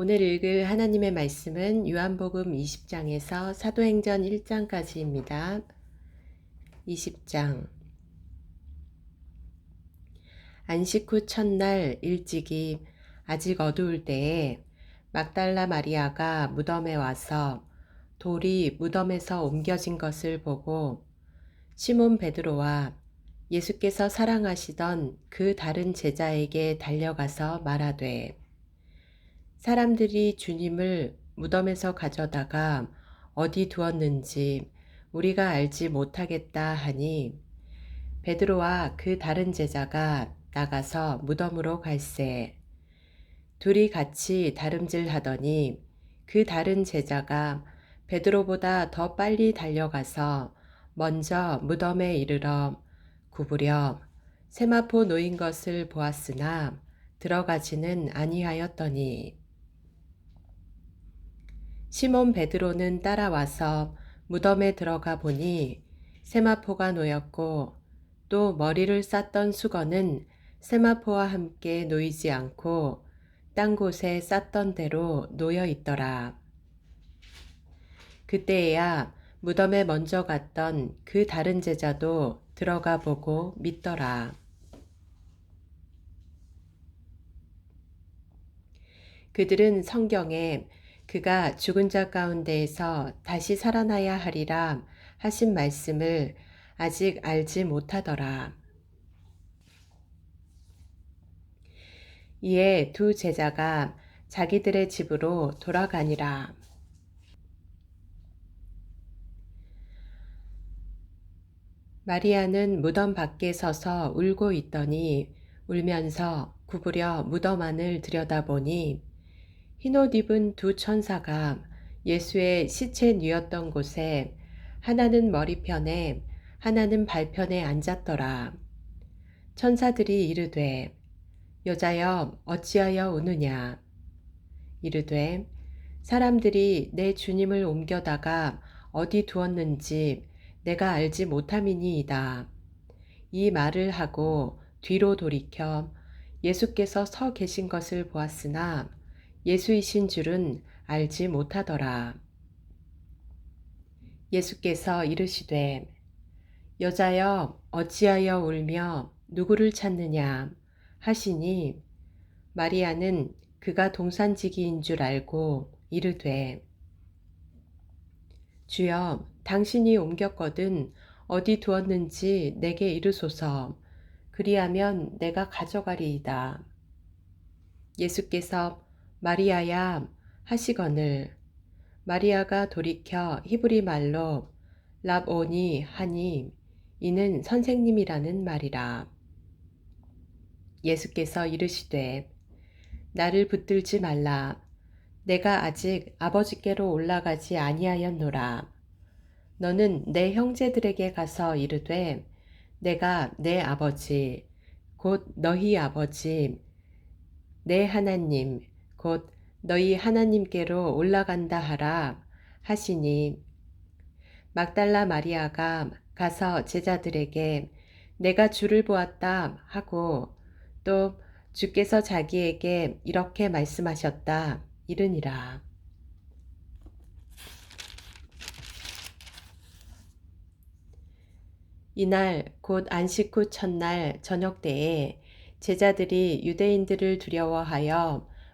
오늘 읽을 하나님의 말씀은 요한복음 20장에서 사도행전 1장까지입니다. 20장 안식 후 첫날 일찍이 아직 어두울 때에 막달라 마리아가 무덤에 와서 돌이 무덤에서 옮겨진 것을 보고 시몬 베드로와 예수께서 사랑하시던 그 다른 제자에게 달려가서 말하되 사람들이 주님을 무덤에서 가져다가 어디 두었는지 우리가 알지 못하겠다 하니 베드로와 그 다른 제자가 나가서 무덤으로 갈새 둘이 같이 다름질 하더니 그 다른 제자가 베드로보다 더 빨리 달려가서 먼저 무덤에 이르러 구부려 세마포 놓인 것을 보았으나 들어가지는 아니하였더니 시몬 베드로는 따라와서 무덤에 들어가 보니 세마포가 놓였고 또 머리를 쌌던 수건은 세마포와 함께 놓이지 않고 딴 곳에 쌌던 대로 놓여 있더라. 그때야 무덤에 먼저 갔던 그 다른 제자도 들어가 보고 믿더라. 그들은 성경에 그가 죽은 자 가운데에서 다시 살아나야 하리라 하신 말씀을 아직 알지 못하더라. 이에 두 제자가 자기들의 집으로 돌아가니라. 마리아는 무덤 밖에 서서 울고 있더니 울면서 구부려 무덤 안을 들여다보니 흰옷 입은 두 천사가 예수의 시체 뉘었던 곳에 하나는 머리편에 하나는 발편에 앉았더라. 천사들이 이르되 여자여 어찌하여 우느냐 이르되 사람들이 내 주님을 옮겨다가 어디 두었는지 내가 알지 못함이니이다. 이 말을 하고 뒤로 돌이켜 예수께서 서 계신 것을 보았으나 예수이신 줄은 알지 못하더라. 예수께서 이르시되 여자여 어찌하여 울며 누구를 찾느냐 하시니 마리아는 그가 동산지기인 줄 알고 이르되 주여 당신이 옮겼거든 어디 두었는지 내게 이르소서 그리하면 내가 가져가리이다. 예수께서 마리아야 하시거늘 마리아가 돌이켜 히브리 말로 랍오니 하니 이는 선생님이라는 말이라. 예수께서 이르시되 나를 붙들지 말라. 내가 아직 아버지께로 올라가지 아니하였노라. 너는 내 형제들에게 가서 이르되 내가 내 아버지 곧 너희 아버지 내 하나님 곧 너희 하나님께로 올라간다 하라 하시니 막달라 마리아가 가서 제자들에게 내가 주를 보았다 하고 또 주께서 자기에게 이렇게 말씀하셨다 이르니라. 이날 곧 안식 후 첫날 저녁 때에 제자들이 유대인들을 두려워하여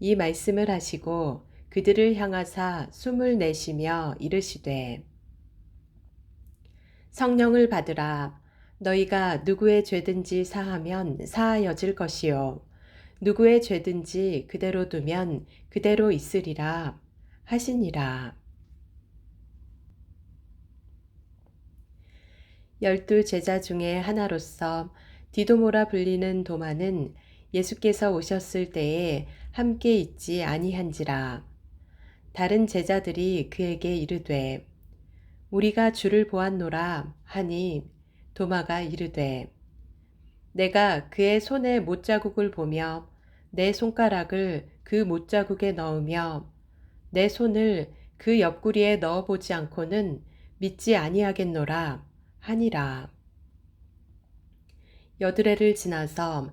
이 말씀을 하시고 그들을 향하사 숨을 내쉬며 이르시되 성령을 받으라. 너희가 누구의 죄든지 사하면 사하여질 것이요. 누구의 죄든지 그대로 두면 그대로 있으리라 하시니라. 열두 제자 중에 하나로서 디도모라 불리는 도마는 예수께서 오셨을 때에 함께 있지 아니한지라. 다른 제자들이 그에게 이르되 우리가 주를 보았노라 하니 도마가 이르되 내가 그의 손에 못자국을 보며 내 손가락을 그 못자국에 넣으며 내 손을 그 옆구리에 넣어 보지 않고는 믿지 아니하겠노라 하니라. 여드레를 지나서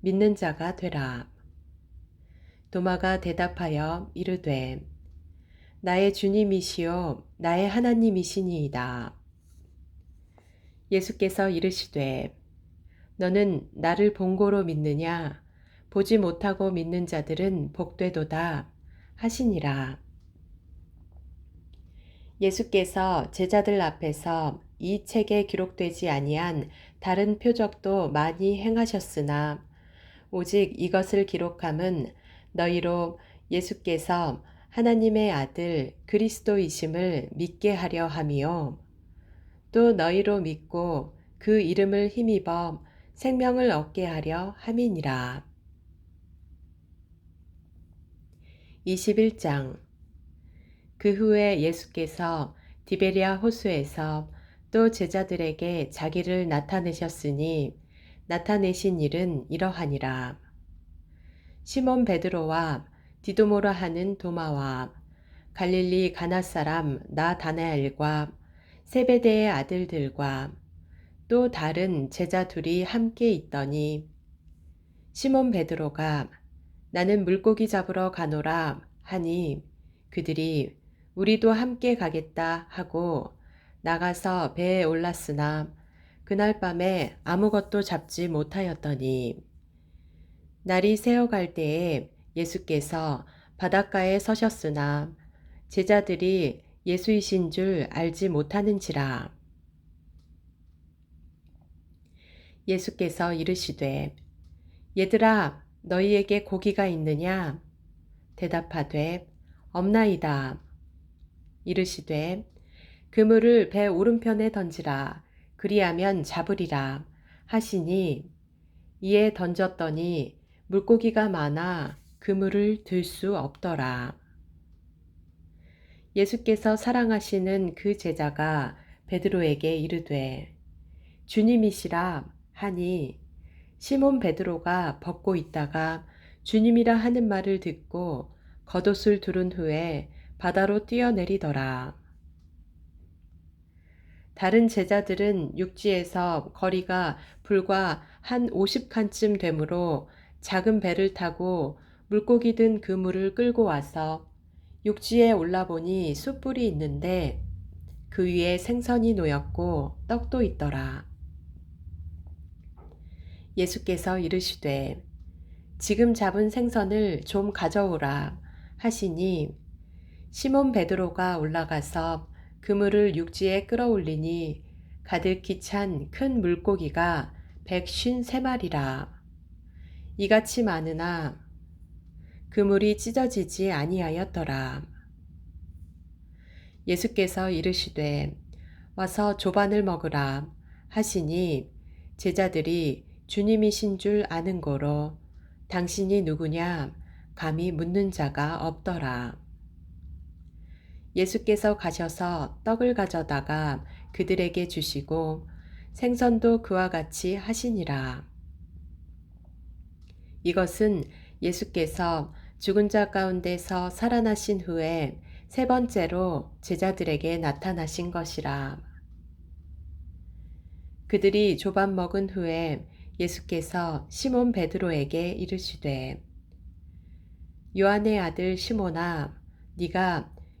믿는 자가 되라. 도마가 대답하여 이르되 나의 주님이시요 나의 하나님이시니이다. 예수께서 이르시되 너는 나를 본고로 믿느냐 보지 못하고 믿는 자들은 복되도다 하시니라. 예수께서 제자들 앞에서 이 책에 기록되지 아니한 다른 표적도 많이 행하셨으나 오직 이것을 기록함은 너희로 예수께서 하나님의 아들 그리스도이심을 믿게 하려 함이요. 또 너희로 믿고 그 이름을 힘입어 생명을 얻게 하려 함이니라. 21장 그 후에 예수께서 디베리아 호수에서 또 제자들에게 자기를 나타내셨으니 나타내신 일은 이러하니라. 시몬 베드로와 디도모라 하는 도마와 갈릴리 가나 사람 나다나엘과 세베대의 아들들과 또 다른 제자 둘이 함께 있더니 시몬 베드로가 나는 물고기 잡으러 가노라 하니 그들이 우리도 함께 가겠다 하고 나가서 배에 올랐으나 그날 밤에 아무것도 잡지 못하였더니 날이 새어갈 때에 예수께서 바닷가에 서셨으나 제자들이 예수이신 줄 알지 못하는지라. 예수께서 이르시되 얘들아 너희에게 고기가 있느냐? 대답하되 없나이다. 이르시되 그물을 배 오른편에 던지라 그리하면 잡으리라 하시니 이에 던졌더니 물고기가 많아 그물을 들 수 없더라. 예수께서 사랑하시는 그 제자가 베드로에게 이르되 주님이시라 하니 시몬 베드로가 벗고 있다가 주님이라 하는 말을 듣고 겉옷을 두른 후에 바다로 뛰어내리더라. 다른 제자들은 육지에서 거리가 불과 한 50칸쯤 되므로 작은 배를 타고 물고기 든 그물을 끌고 와서 육지에 올라보니 숯불이 있는데 그 위에 생선이 놓였고 떡도 있더라. 예수께서 이르시되 지금 잡은 생선을 좀 가져오라 하시니 시몬 베드로가 올라가서 그물을 육지에 끌어올리니 가득히 찬 큰 물고기가 백쉰 세 마리라. 이같이 많으나 그물이 찢어지지 아니하였더라. 예수께서 이르시되 와서 조반을 먹으라 하시니 제자들이 주님이신 줄 아는 거로 당신이 누구냐 감히 묻는 자가 없더라. 예수께서 가셔서 떡을 가져다가 그들에게 주시고 생선도 그와 같이 하시니라. 이것은 예수께서 죽은 자 가운데서 살아나신 후에 세 번째로 제자들에게 나타나신 것이라. 그들이 조반 먹은 후에 예수께서 시몬 베드로에게 이르시되 요한의 아들 시몬아 네가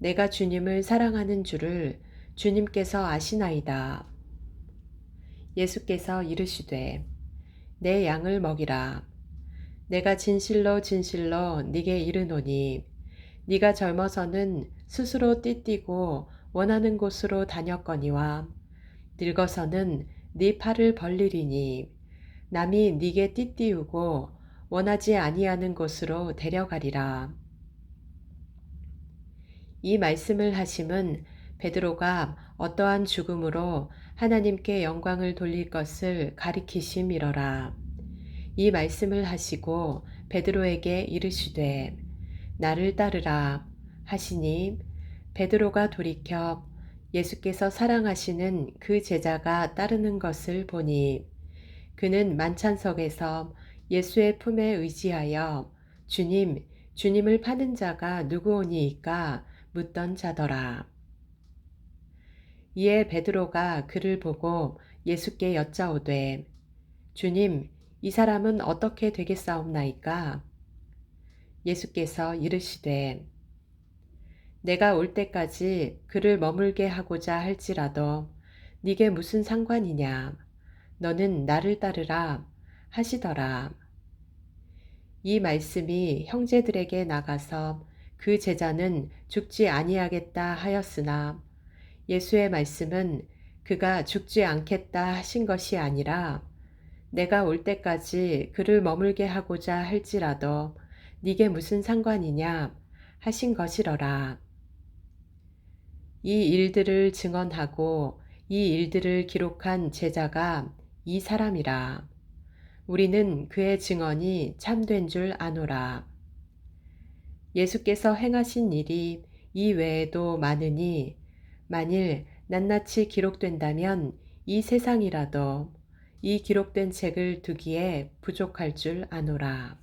내가 주님을 사랑하는 줄을 주님께서 아시나이다. 예수께서 이르시되 내 양을 먹이라 내가 진실로 진실로 네게 이르노니 네가 젊어서는 스스로 띠띠고 원하는 곳으로 다녔거니와 늙어서는 네 팔을 벌리리니 남이 네게 띠띠우고 원하지 아니하는 곳으로 데려가리라. 이 말씀을 하심은 베드로가 어떠한 죽음으로 하나님께 영광을 돌릴 것을 가리키심이러라. 이 말씀을 하시고 베드로에게 이르시되 나를 따르라 하시니 베드로가 돌이켜 예수께서 사랑하시는 그 제자가 따르는 것을 보니 그는 만찬석에서 예수의 품에 의지하여 주님, 주님을 파는 자가 누구오니이까 묻던 자더라. 이에 베드로가 그를 보고 예수께 여짜오되 주님, 이 사람은 어떻게 되겠사옵나이까? 예수께서 이르시되 내가 올 때까지 그를 머물게 하고자 할지라도 네게 무슨 상관이냐 너는 나를 따르라 하시더라. 이 말씀이 형제들에게 나가서 그 제자는 죽지 아니하겠다 하였으나 예수의 말씀은 그가 죽지 않겠다 하신 것이 아니라 내가 올 때까지 그를 머물게 하고자 할지라도 네게 무슨 상관이냐 하신 것이러라. 이 일들을 증언하고 이 일들을 기록한 제자가 이 사람이라. 우리는 그의 증언이 참된 줄 아노라. 예수께서 행하신 일이 이 외에도 많으니 만일 낱낱이 기록된다면 이 세상이라도 이 기록된 책을 두기에 부족할 줄 아노라.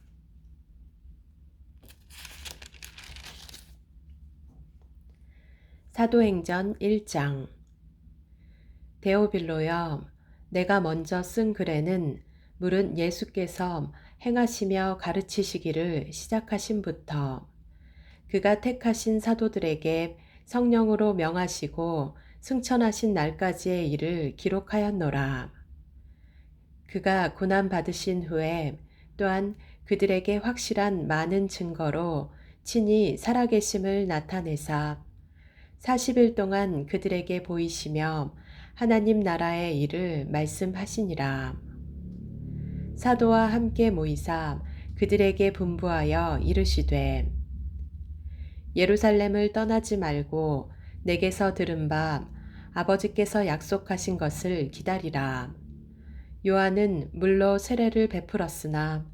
사도행전 1장 데오빌로여 내가 먼저 쓴 글에는 물은 예수께서 행하시며 가르치시기를 시작하신부터 그가 택하신 사도들에게 성령으로 명하시고 승천하신 날까지의 일을 기록하였노라. 그가 고난 받으신 후에 또한 그들에게 확실한 많은 증거로 친히 살아계심을 나타내사 40일 동안 그들에게 보이시며 하나님 나라의 일을 말씀하시니라. 사도와 함께 모이사 그들에게 분부하여 이르시되 예루살렘을 떠나지 말고 내게서 들은 바 아버지께서 약속하신 것을 기다리라. 요한은 물로 세례를 베풀었으나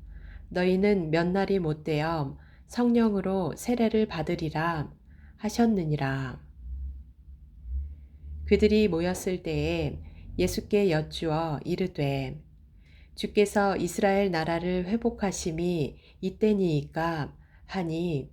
너희는 몇 날이 못되어 성령으로 세례를 받으리라 하셨느니라. 그들이 모였을 때에 예수께 여쭈어 이르되 주께서 이스라엘 나라를 회복하심이 이때니이까 하니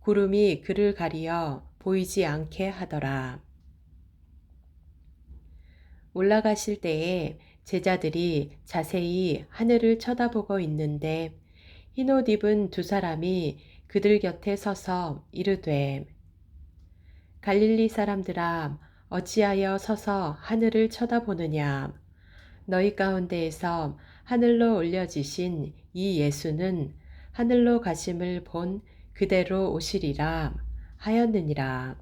구름이 그를 가리어 보이지 않게 하더라. 올라가실 때에 제자들이 자세히 하늘을 쳐다보고 있는데 흰옷 입은 두 사람이 그들 곁에 서서 이르되 갈릴리 사람들아 어찌하여 서서 하늘을 쳐다보느냐 너희 가운데에서 하늘로 올려지신 이 예수는 하늘로 가심을 본 그대로 오시리라 하였느니라.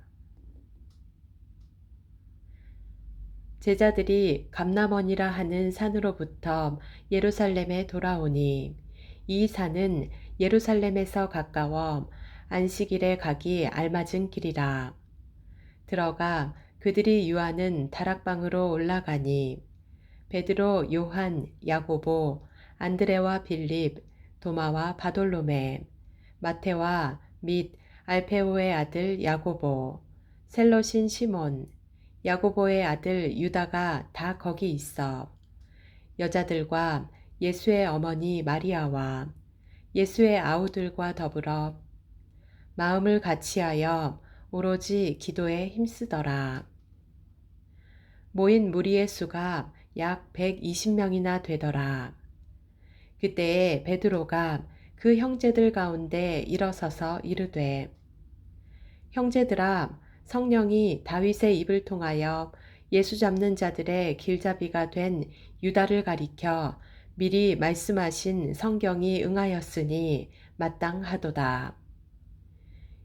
제자들이 감남원이라 하는 산으로부터 예루살렘에 돌아오니 이 산은 예루살렘에서 가까워 안식일에 가기 알맞은 길이라. 들어가 그들이 유하는 다락방으로 올라가니 베드로, 요한, 야고보, 안드레와 빌립, 도마와 바돌로메, 마테와 및 알페오의 아들 야고보, 셀로신 시몬, 야고보의 아들 유다가 다 거기 있어. 여자들과 예수의 어머니 마리아와 예수의 아우들과 더불어 마음을 같이하여 오로지 기도에 힘쓰더라. 모인 무리의 수가 약 120명이나 되더라. 그때에 베드로가 그 형제들 가운데 일어서서 이르되 형제들아 성령이 다윗의 입을 통하여 예수 잡는 자들의 길잡이가 된 유다를 가리켜 미리 말씀하신 성경이 응하였으니 마땅하도다.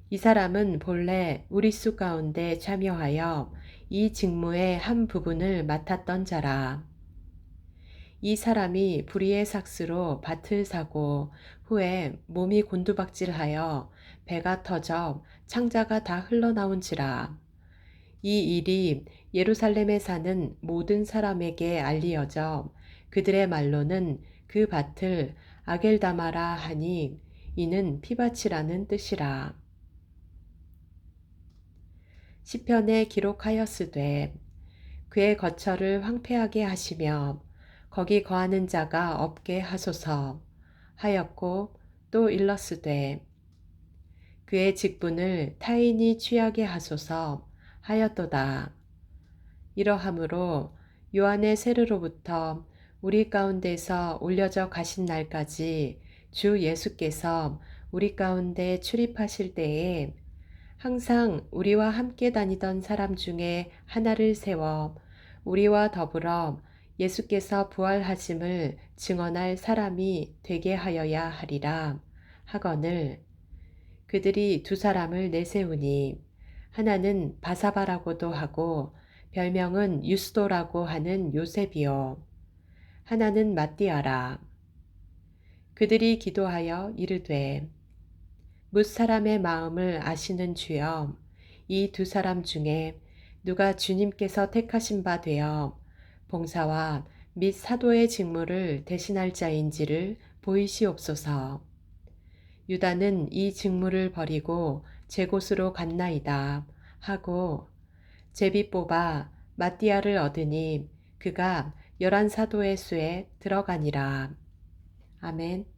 이 사람은 본래 우리 수 가운데 참여하여 이 직무의 한 부분을 맡았던 자라. 이 사람이 불의의 삭스로 밭을 사고 후에 몸이 곤두박질하여 배가 터져 창자가 다 흘러나온지라. 이 일이 예루살렘에 사는 모든 사람에게 알리어져 그들의 말로는 그 밭을 아겔다마라 하니 이는 피밭이라는 뜻이라. 시편에 기록하였으되 그의 거처를 황폐하게 하시며 거기 거하는 자가 없게 하소서 하였고 또 일렀으되 그의 직분을 타인이 취하게 하소서 하였도다. 이러함으로 요한의 세르로부터 우리 가운데서 올려져 가신 날까지 주 예수께서 우리 가운데 출입하실 때에 항상 우리와 함께 다니던 사람 중에 하나를 세워 우리와 더불어 예수께서 부활하심을 증언할 사람이 되게 하여야 하리라 하거늘. 그들이 두 사람을 내세우니 하나는 바사바라고도 하고 별명은 유스도라고 하는 요셉이요. 하나는 마띠아라. 그들이 기도하여 이르되 뭇 사람의 마음을 아시는 주여 이 두 사람 중에 누가 주님께서 택하신 바 되어 봉사와 및 사도의 직무를 대신할 자인지를 보이시옵소서. 유다는 이 직무를 버리고 제 곳으로 갔나이다 하고 제비 뽑아 마띠아를 얻으니 그가 열한 사도의 수에 들어가니라. 아멘.